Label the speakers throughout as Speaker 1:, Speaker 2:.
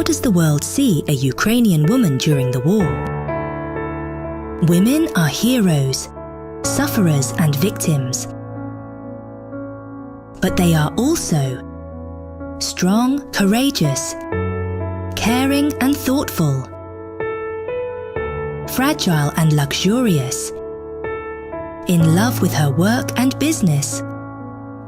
Speaker 1: how does the world see a Ukrainian woman during the war? Women are heroes, sufferers, and victims. But they are also strong, courageous, caring, and thoughtful, fragile and luxurious, in love with her work and business,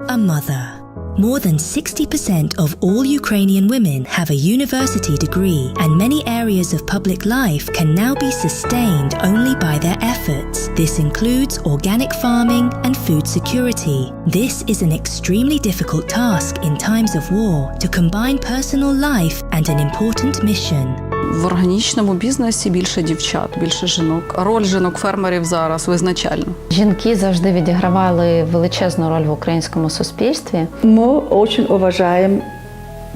Speaker 1: a mother. More than 60% of all Ukrainian women have a university degree, and many areas of public life can now be sustained only by their efforts. This includes organic farming and food security. This is an extremely difficult task in times of war to combine personal life and an important mission.
Speaker 2: В органічному бізнесі більше дівчат, більше жінок. Роль жінок-фермерів зараз визначальна.
Speaker 3: Жінки завжди відігравали величезну роль в українському суспільстві.
Speaker 4: Ми дуже вважаємо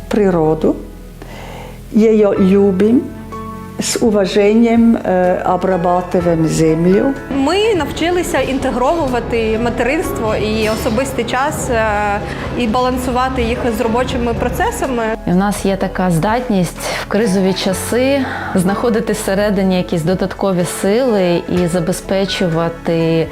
Speaker 4: природу, її любим, с уважением э, обрабатываем землю.
Speaker 5: Ми навчилися інтегровувати материнство і особистий час е, і балансувати їх з робочими процесами.
Speaker 3: І в нас є така здатність в кризові часи знаходити всередині якісь додаткові сили і забезпечувати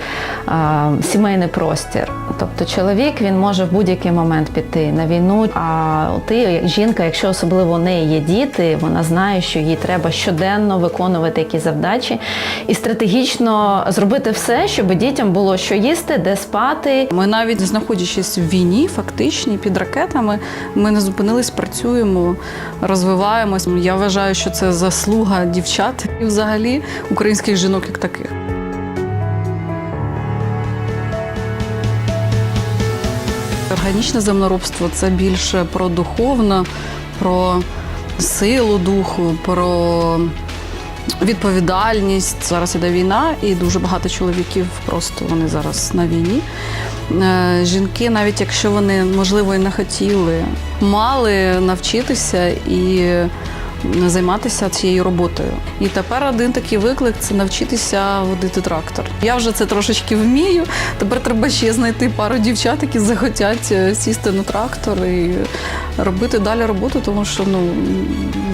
Speaker 3: а, сімейний простір. Тобто чоловік він може в будь-який момент піти на війну. А ти, як жінка, якщо особливо у неї є діти, вона знає, що їй треба щоденно виконувати якісь завдачі і стратегічно зробити все, щоб дітям було що їсти, де спати,
Speaker 2: Ми навіть знаходячись в війні, фактичній під ракетами, ми не зупинились, працюємо, розвиваємось. Я вважаю, що це заслуга дівчат і взагалі українських жінок як таких. Органічне землеробство це більше про духовно, про силу духу, про відповідальність. Зараз іде війна, і дуже багато чоловіків просто вони зараз на війні. Е, Жінки, навіть якщо вони, можливо, і не хотіли, мали навчитися і займатися цією роботою. І тепер один такий виклик це навчитися водити трактор. Я вже це трошечки вмію. Тепер треба ще знайти пару дівчат, які захотять е, сісти на трактор і робити далі роботу, тому що ну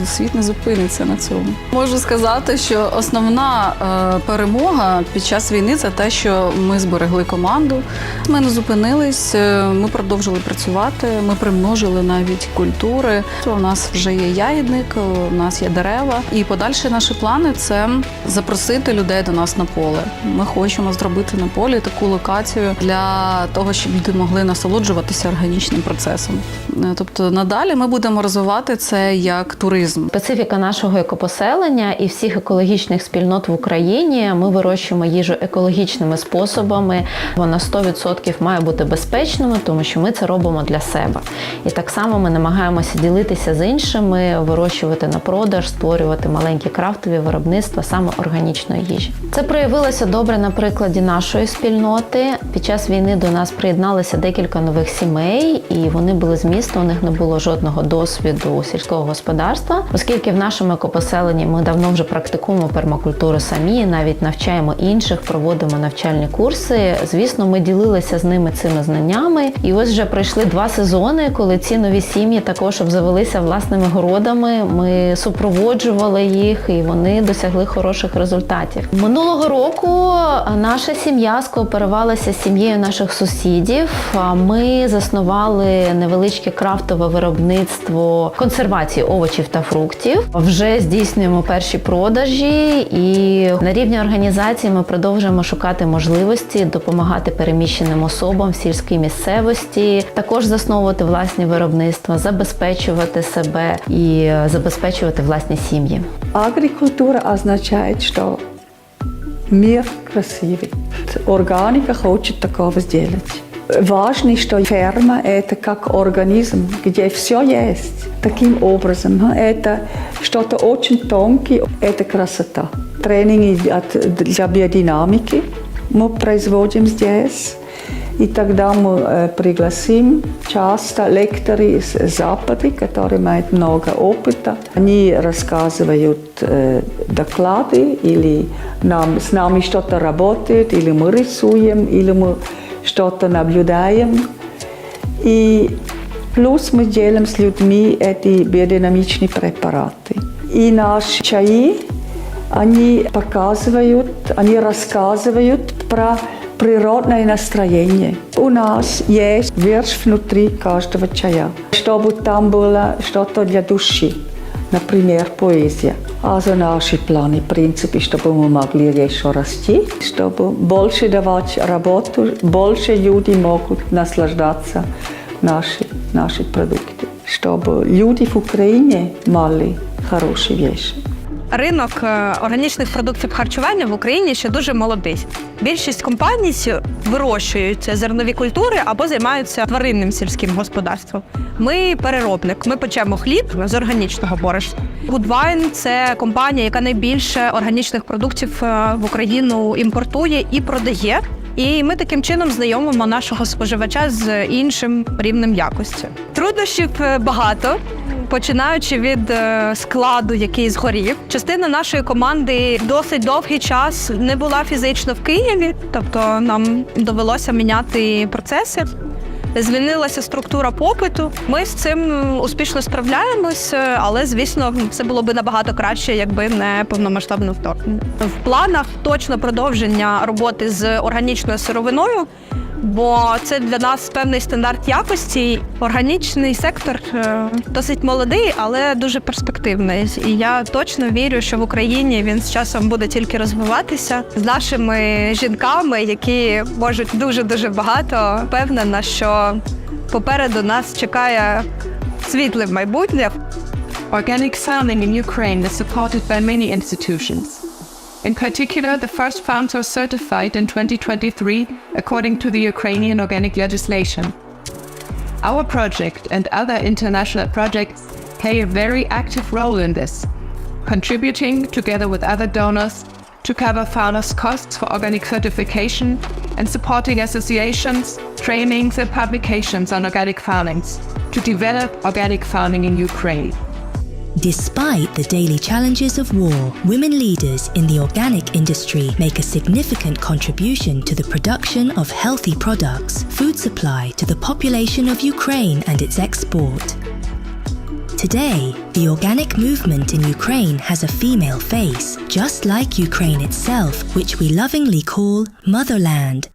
Speaker 2: світ не зупиниться на цьому. Можу сказати, що основна е, перемога під час війни це те, що ми зберегли команду. Ми не зупинились, е, ми продовжили працювати. Ми примножили навіть культури. У нас вже є ягідник, у нас є дерева. І подальші наші плани це запросити людей до нас на поле. Ми хочемо зробити на полі таку локацію для того, щоб люди могли насолоджуватися органічним процесом. Е, Тобто надалі ми будемо розвивати це як туризм.
Speaker 3: Специфіка нашого екопоселення і всіх екологічних спільнот в Україні. Ми вирощуємо їжу екологічними способами. Вона 100% має бути безпечною, тому що ми це робимо для себе. І так само ми намагаємося ділитися з іншими, вирощувати на продаж, створювати маленькі крафтові виробництва саме органічної їжі. Це проявилося добре на прикладі нашої спільноти. Під час війни до нас приєдналися декілька нових сімей, і вони були з міста. У них не було жодного досвіду сільського господарства, оскільки в нашому екопоселенні ми давно вже практикуємо пермакультуру самі, навіть навчаємо інших, проводимо навчальні курси. Звісно, ми ділилися з ними цими знаннями. І ось вже пройшли два сезони, коли ці нові сім'ї також обзавелися власними городами. Ми супроводжували їх, і вони досягли хороших результатів. Минулого року наша сім'я скооперувалася з сім'єю наших сусідів. Ми заснували невеличке крафтове виробництво консервації овочів та фруктів. Вже здійснюємо перші продажі, і на рівні організації ми продовжуємо шукати можливості допомагати переміщеним особам в сільській місцевості, також засновувати власні виробництва, забезпечувати себе і забезпечувати власні сім'ї.
Speaker 4: Агрикультура означает, что мир красивый. Органика хочет такого сделать. Важно, что ферма – это как организм, где все есть. Таким образом, ха, это что-то очень тонкое, это красота. Тренинги от- для биодинамики мы производим здесь. И тогда мы э, пригласим часто лекторы из Запада, которые имеют много опыта. Они рассказывают э, доклады или нам, с нами что-то работает, или мы рисуем, или мы что-то наблюдаем. И Плюс мы делаем с людьми эти биодинамичные препараты. И наши чаи, они показывают, они рассказывают про природное настроение. У нас есть верш внутри каждого чая, чтобы там было что-то для души. Например, поэзия. Also наши планы, в принципе, чтобы мы могли еще расти, чтобы больше давать работу, больше люди могут наслаждаться наши, наши продукты, чтобы люди в Украине мали хорошие вещи.
Speaker 5: Ринок е, органічних продуктів харчування в Україні ще дуже молодий. Більшість компаній вирощують зернові культури або займаються тваринним сільським господарством. Ми переробник, ми печемо хліб з органічного борошна. Goodwine – це компанія, яка найбільше органічних продуктів е, в Україну імпортує і продає. І ми таким чином знайомимо нашого споживача з іншим рівнем якості. Труднощів е, багато починаючи від е, складу, який згорів. Частина нашої команди досить довгий час не була фізично в Києві, тобто нам довелося міняти процеси. Змінилася структура попиту. Ми з цим успішно справляємось, е, але звісно, це було би набагато краще, якби не повномасштабне вторгнення. В планах точно продовження роботи з органічною сировиною. Бо це для нас певний стандарт якості. Органічний сектор е, досить молодий, але дуже перспективний. І я точно вірю, що в Україні він з часом буде тільки розвиватися з нашими жінками, які можуть дуже дуже багато. Впевнена, що попереду нас чекає світле майбутнє.
Speaker 6: Organic farming in Ukraine is supported by many institutions. In particular, the first farms were certified in 2023 according to the Ukrainian organic legislation. Our project and other international projects play a very active role in this, contributing together with other donors to cover farmers' costs for organic certification and supporting associations, trainings, and publications on organic farming to develop organic farming in Ukraine.
Speaker 1: Despite the daily challenges of war, women leaders in the organic industry make a significant contribution to the production of healthy products, food supply to the population of Ukraine and its export. Today, the organic movement in Ukraine has a female face, just like Ukraine itself, which we lovingly call Motherland.